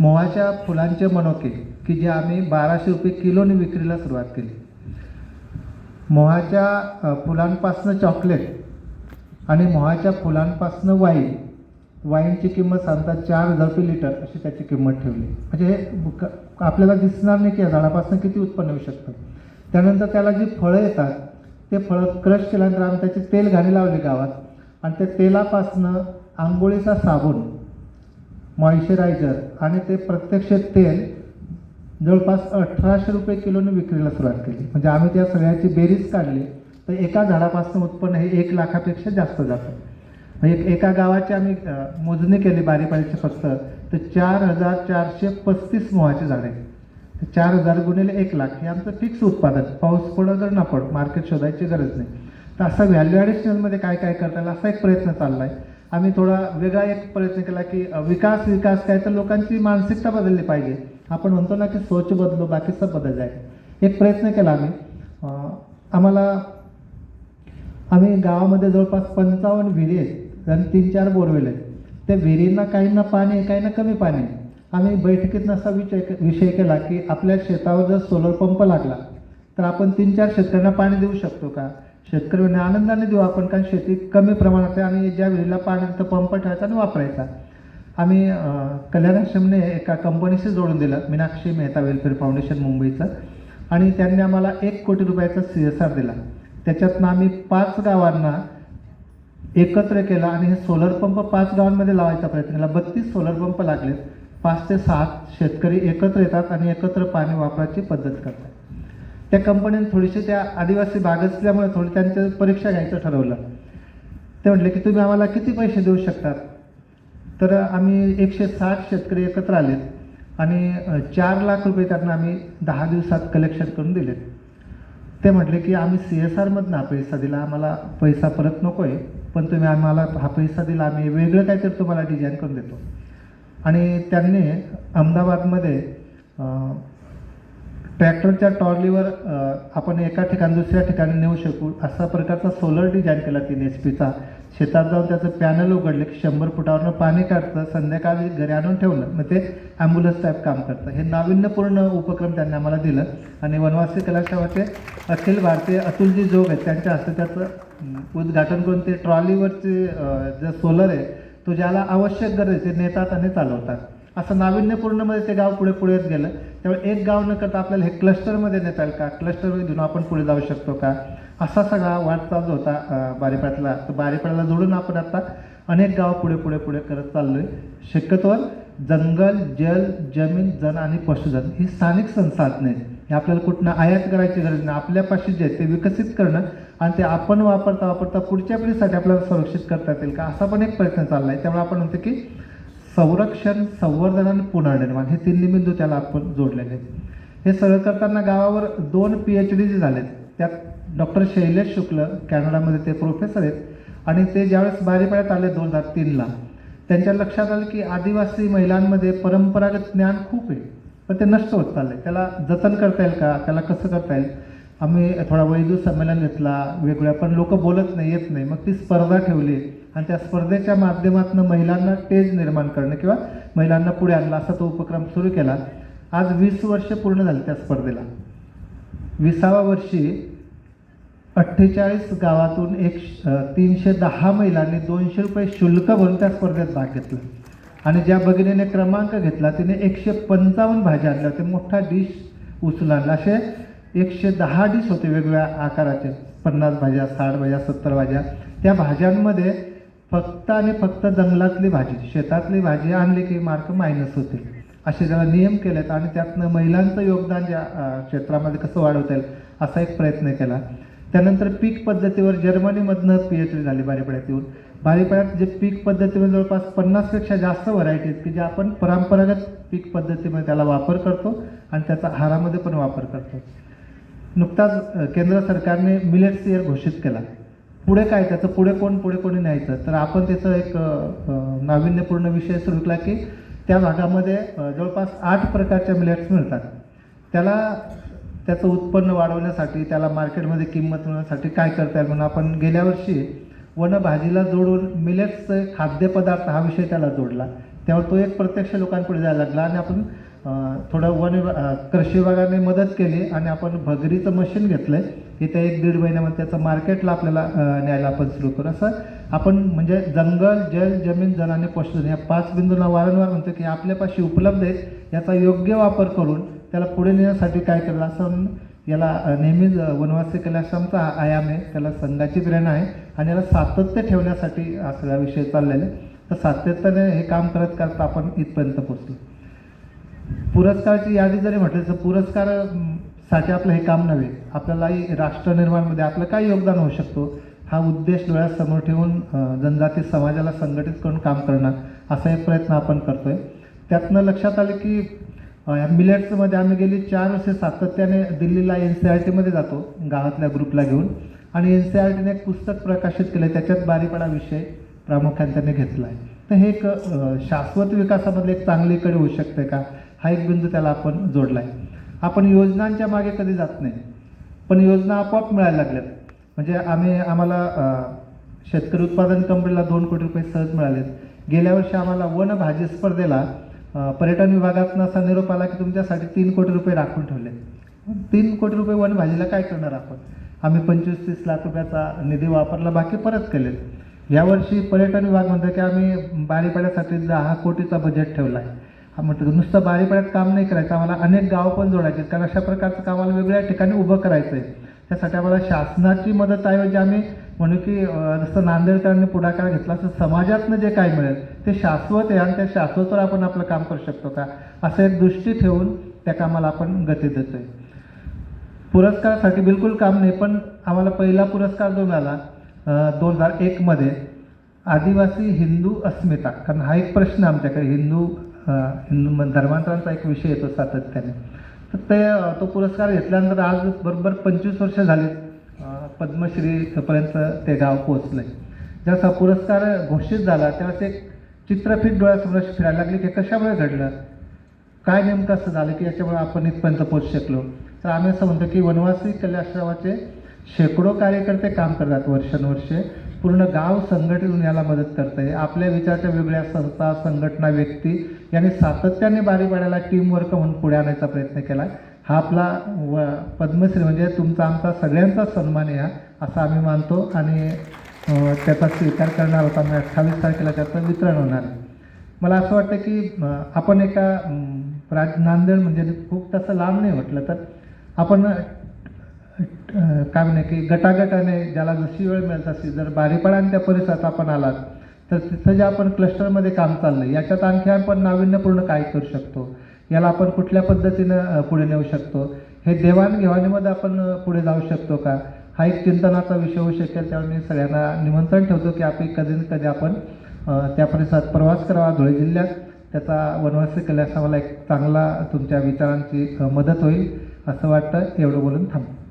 मोहाच्या फुलांचे मनोके की जे आम्ही बाराशे रुपये किलोने विक्रीला सुरुवात केली. मोहाच्या फुलांपासनं चॉकलेट आणि मोहाच्या फुलांपासनं वाईन वाईनची किंमत सांगतात चार हजार रुपये लिटर अशी त्याची किंमत ठेवली. म्हणजे हे क- आपल्याला दिसणार नाही की या झाडापासून किती उत्पन्न येऊ शकतं. त्यानंतर त्याला जी फळं येतात ते फळं क्रश केल्यानंतर आम्ही त्याची तेल घाणी लावली गावात. आणि त्या तेलापासनं आंघोळीचा साबण मॉइश्चरायझर आणि ते प्रत्यक्ष तेल जवळपास अठराशे रुपये किलोने विक्रीला सुरुवात केली. म्हणजे आम्ही त्या सगळ्याची बेरीज काढली तर एका झाडापासून उत्पन्न हे एक लाखापेक्षा जास्त जातं. म्हणजे एक- एका गावाची आम्ही मोजणी केली बारीपारीची फक्त तर चार हजार चारशे पस्तीस मोहाचे झाडे. तर चार हजार गुणिले एक लाख हे आमचं फिक्स उत्पादन. पाऊस पडो जर ना मार्केट शोधायची गरज नाही. तर असं व्हॅल्यू ॲडिशनलमध्ये काय काय करता येईल असा एक प्रयत्न चालला आहे आम्ही थोडा वेगळा एक प्रयत्न केला की विकास विकास काय तर लोकांची मानसिकता बदलली पाहिजे. आपण म्हणतो ना की सोच बदलो बाकी सब बदल जाय एक प्रयत्न केला आम्ही. आम्हाला आम्ही गावामध्ये जवळपास पंचावन्न विहिरी आहेत आणि तीन चार बोरवेल आहेत. त्या विहिरींना काहींना पाणी आहे काहींना कमी पाणी आहे. आम्ही बैठकीतनं असा विषय विषय केला की आपल्या शेतावर जर सोलर पंप लागला तर आपण तीन चार शेतकऱ्यांना पाणी देऊ शकतो का? शेतकऱ्यांनी आनंदाने देऊ आपण कारण शेती कमी प्रमाणात आहे आणि ज्या विहिरीला पाण्याचा पंप ठेवायचा आणि वापरायचा. आम्ही कल्याणाश्रमने कल्याण आश्रमने एका कंपनीशी जोडून दिलं मीनाक्षी मेहता वेलफेअर फाउंडेशन मुंबईचं. आणि त्यांनी आम्हाला एक कोटी रुपयाचा सी एस आर दिला. त्याच्यातनं आम्ही पाच गावांना एकत्र केला आणि हे सोलर पंप पाच गावांमध्ये लावायचा प्रयत्न केला. बत्तीस सोलर पंप लागले पाच ते सात शेतकरी एकत्र येतात आणि एकत्र पाणी वापराची पद्धत करतात. त्या कंपनीने थोडीशी त्या आदिवासी भाग असल्यामुळे थोडी त्यांचं परीक्षा घ्यायचं ठरवलं. ते म्हटले की तुम्ही आम्हाला किती पैसे देऊ शकतात? तर आम्ही एकशे साठ शेतकरी एकत्र आलेत आणि चार लाख रुपये त्यांना आम्ही दहा दिवसात कलेक्शन करून दिलेत. ते म्हटले की आम्ही सी एस आरमधनं हा पैसा दिला आम्हाला पैसा परत नको आहे पण तुम्ही आम्हाला हा पैसा दिला आम्ही वेगळं काहीतरी तुम्हाला डिझाईन करून देतो. आणि त्यांनी अहमदाबादमध्ये ट्रॅक्टरच्या ट्रॉलीवर आपण एका ठिकाणी दुसऱ्या ठिकाणी नेऊ शकू. असा प्रकारचा सोलर डिझाईन केला तीन एच पीचा शेतात जाऊन त्याचं पॅनल उघडलं की शंभर फुटावरनं पाणी काढतं संध्याकाळी घरी आणून ठेवलं. मग ते ॲम्ब्युलन्स टाईप काम करतं. हे नाविन्यपूर्ण उपक्रम त्यांनी आम्हाला दिलं. आणि वनवासी कलाशावाचे अखिल भारतीय अतुलजी जोग आहेत त्यांच्या हस्ते त्याचं उद्घाटन करून ते ट्रॉलीवरचे जे सोलर आहे तो ज्याला आवश्यक गरज ते नेतात आणि चालवतात. असं नाविन्यपूर्णमध्ये ते गाव पुढे पुढे गेलं. त्यामुळे एक गाव न करता आपल्याला हे क्लस्टरमध्ये नेता येईल का? क्लस्टरमध्ये घेऊन आपण पुढे जाऊ शकतो का? असा सगळा वाटचाल जो होता अं, तर बारीपाड्याला जोडून आपण आता अनेक गाव पुढे पुढे पुढे करत चाललोय. शक्यतोवर जंगल जल जमीन जन आणि पशुधन ही स्थानिक संसाधने. आहेत हे आपल्याला कुठनं आयात करायची गरज नाही. आपल्यापाशी जे ते विकसित करणं आणि ते आपण वापरता वापरता पुढच्या पिढीसाठी आपल्याला संरक्षित करता येतील का? असा पण एक प्रयत्न चालला आहे त्यामुळे आपण म्हणतो की संरक्षण संवर्धन आणि पुनर्निर्माण हे तिन्ही बिंदू त्याला आपण जोडलेले आहेत. हे सगळं करताना गावावर दोन पी एच डी झालेत. त्यात डॉक्टर शैलेश शुक्ल कॅनडामध्ये ते प्रोफेसर आहेत आणि ते ज्यावेळेस बारीपाड्यात आले दोन हजार तीनला त्यांच्या लक्षात आलं की आदिवासी महिलांमध्ये परंपरागत ज्ञान खूप आहे. पण ते नष्ट होत चाललंय. त्याला जतन करता येईल का? त्याला कसं करता येईल? आम्ही थोडा वैद्य संमेलन घेतला वेगवेगळ्या पण लोक बोलत नाही येत नाही. मग ती स्पर्धा ठेवली आणि त्या स्पर्धेच्या माध्यमातून महिलांना टेज निर्माण करणं किंवा महिलांना पुढे आणलं असा तो उपक्रम सुरू केला. आज वीस वर्ष पूर्ण झाली त्या स्पर्धेला. विसाव्या वर्षी अठ्ठेचाळीस गावातून एक तीनशे दहा महिलांनी दोनशे रुपये शुल्क भरून त्या स्पर्धेत भाग घेतला. आणि ज्या भगिनीने क्रमांक घेतला तिने एकशे पंचावन्न भाज्या आणल्या. होत्या मोठा डिश उचलून आणला. असे एकशे दहा डिश होते वेगवेगळ्या आकाराचे. पन्नास भाज्या साठ भाज्या सत्तर भाज्या. त्या भाज्यांमध्ये फक्त आणि फक्त जंगलातली भाजी शेतातली भाजी आणली की मार्क मायनस होते असे ज्याला नियम केलेत आणि त्यातनं महिलांचं योगदान ज्या क्षेत्रामध्ये कसं वाढवता येईल असा एक प्रयत्न केला. त्यानंतर पीक पद्धतीवर जर्मनीमधनं पी एच डी झाली बारीपाड्यात येऊन. बारीपाड्यात जे पीक पद्धतीमध्ये जवळपास पन्नासपेक्षा जास्त व्हरायटी आहेत की जे आपण परंपरागत पीक पद्धतीमध्ये त्याला वापर करतो आणि त्याचा आहारामध्ये पण वापर करतो. नुकताच केंद्र सरकारने मिलेट्स इयर घोषित केला. पुढे काय त्याचं पुढे कोण पुढे कोणी न्यायचं? तर आपण त्याचं एक नाविन्यपूर्ण विषय सुरू केला की त्या भागामध्ये जवळपास आठ प्रकारच्या मिलेट्स मिळतात. त्याला त्याचं उत्पन्न वाढवण्यासाठी त्याला मार्केटमध्ये किंमत मिळवण्यासाठी काय करता येईल म्हणून आपण गेल्या वर्षी वनभाजीला जोडून मिलेट्सचे खाद्यपदार्थ हा विषय त्याला जोडला. त्यामुळे तो एक प्रत्यक्ष लोकांपुढे जायला लागला आणि आपण थोडं वन विभा- कृषी विभागाने मदत केली आणि आपण भगरीचं मशीन घेतलं आहे इथे एक दीड महिन्यामध्ये म्हणजे त्याचं मार्केटला आपल्याला न्यायला आपण सुरू करू. असं आपण म्हणजे जंगल जल जमीन जल आणि या पाच बिंदूंना वारंवार म्हणतो की आपल्यापाशी उपलब्ध आहेत. याचा योग्य वापर करून त्याला पुढे नेण्यासाठी काय केलं असं याला नेहमीच वनवासी कैलाश्रमचा आयाम आहे. त्याला संघाची प्रेरणा आहे आणि याला सातत्य ठेवण्यासाठी हा विषय चाललेला आहे. तर सातत्याने हे काम करत करता आपण इथपर्यंत पोचलो पुरस्काराची यादी जरी म्हटलं तर पुरस्कारसाठी आपलं हे काम नव्हे. आपल्यालाही राष्ट्र निर्माणमध्ये आपलं काय योगदान होऊ शकतो हा उद्देश डोळ्यासमोर ठेवून जनजाती समाजाला संघटित करून काम करणं असा एक प्रयत्न आपण करतो आहे त्यातनं लक्षात आलं की या मिलेट्समध्ये आम्ही गेली चार वर्षे सातत्याने दिल्लीला एन सी आर टीमध्ये जातो गावातल्या ग्रुपला घेऊन. आणि एन सी आर टीने एक पुस्तक प्रकाशित केलं त्याच्यात बारीपणा विषय प्रामुख्याने त्यांनी घेतला आहे तर हे एक शाश्वत विकासामधले एक चांगली कडे होऊ शकते का? हा एक बिंदू त्याला आपण जोडला आहे आपण योजनांच्या मागे कधी जात नाही पण योजना आपोआप मिळायला लागल्यात. म्हणजे आम्ही आम्हाला शेतकरी उत्पादन कंपनीला दोन कोटी रुपये सहज मिळालेत. गेल्या वर्षी आम्हाला वन भाजी स्पर्धेला पर्यटन विभागातून असा निरोप आला की तुमच्यासाठी तीन कोटी रुपये राखून ठेवले. तीन कोटी रुपये वन भाजीला काय करणार आपण? आम्ही पंचवीस तीस लाख रुपयाचा निधी वापरला बाकी परत केलेत. यावर्षी पर्यटन विभाग म्हणतो की आम्ही बारीपाड्यासाठी दहा कोटीचा बजेट ठेवला आहे हा म्हणतो नुसतं बारीपाड्यात काम नाही करायचं आम्हाला अनेक गाव पण जोडायचे आहेत. कारण अशा प्रकारचं काम आम्हाला वेगळ्या ठिकाणी उभं करायचं आहे त्यासाठी आम्हाला शासनाची मदत ऐवजी आम्ही म्हणू की जसं नांदेडकरांनी पुढाकार घेतला तर समाजातनं जे काय मिळेल ते शाश्वत आहे आणि त्या शाश्वतवर आपण आपलं काम करू शकतो का? असं एक दृष्टी ठेवून त्या कामाला आपण गती देतो आहे पुरस्कारासाठी बिलकुल काम नाही पण आम्हाला पहिला पुरस्कार जो मिळाला दोन हजार एकमध्ये आदिवासी हिंदू अस्मिता. कारण हा एक प्रश्न आमच्याकडे. हिंदू हिंदू म- धर्मांतरांचा एक विषय येतो सातत्याने. तर ते तो पुरस्कार घेतल्यानंतर आज बरोबर पंचवीस वर्ष झाली पद्मश्रीपर्यंत ते गाव पोहोचलं आहे ज्यावेळेस हा पुरस्कार घोषित झाला त्यावेळेस एक चित्रफित डोळ्यासमोर फिरायला लागली की कशामुळे घडलं? काय नेमकं असं झालं की याच्यामुळे आपण इथपर्यंत पोहोचू शकलो? तर आम्ही असं म्हणतो की वनवासी कल्याश्रमाचे शेकडो कार्यकर्ते काम करतात वर्षानुवर्षे. पूर्ण गाव संघटित होऊन याला मदत करत आहे आपल्या विचारच्या वेगळ्या संस्था संघटना व्यक्ती यांनी सातत्याने बारी पाड्याला टीम वर्क म्हणून पुढे आणायचा प्रयत्न केला. हा आपला व पद्मश्री म्हणजे तुमचा आमचा सगळ्यांचा सन्मान या असं आम्ही मानतो आणि त्याचा स्वीकार करणार होता मी अठ्ठावीस तारखेला त्याचं वितरण होणार मला असं वाटतं की आपण एका राज नांदेड म्हणजे खूप तसं लांब नाही म्हटलं तर आपण काय म्हणे की गटागटाने ज्याला जशी वेळ मिळत असेल जर बारीपाडा त्या परिसरात आपण आलात तर तिथं जे आपण क्लस्टरमध्ये काम चाललंय याच्यात आणखी आपण नाविन्यपूर्ण काय करू शकतो? याला आपण कुठल्या पद्धतीनं पुढे नेऊ शकतो? हे देवाणघेवाणीमध्ये आपण पुढे जाऊ शकतो का? हा एक चिंतनाचा विषय होऊ शकेल त्यामुळे मी सगळ्यांना निमंत्रण ठेवतो की आपण कधी ना कधी आपण त्या परिसरात प्रवास करावा धुळे जिल्ह्यात. त्याचा वनवासी केल्यास आम्हाला एक चांगला तुमच्या विचारांची मदत होईल असं वाटतं. एवढं बोलून थांबतो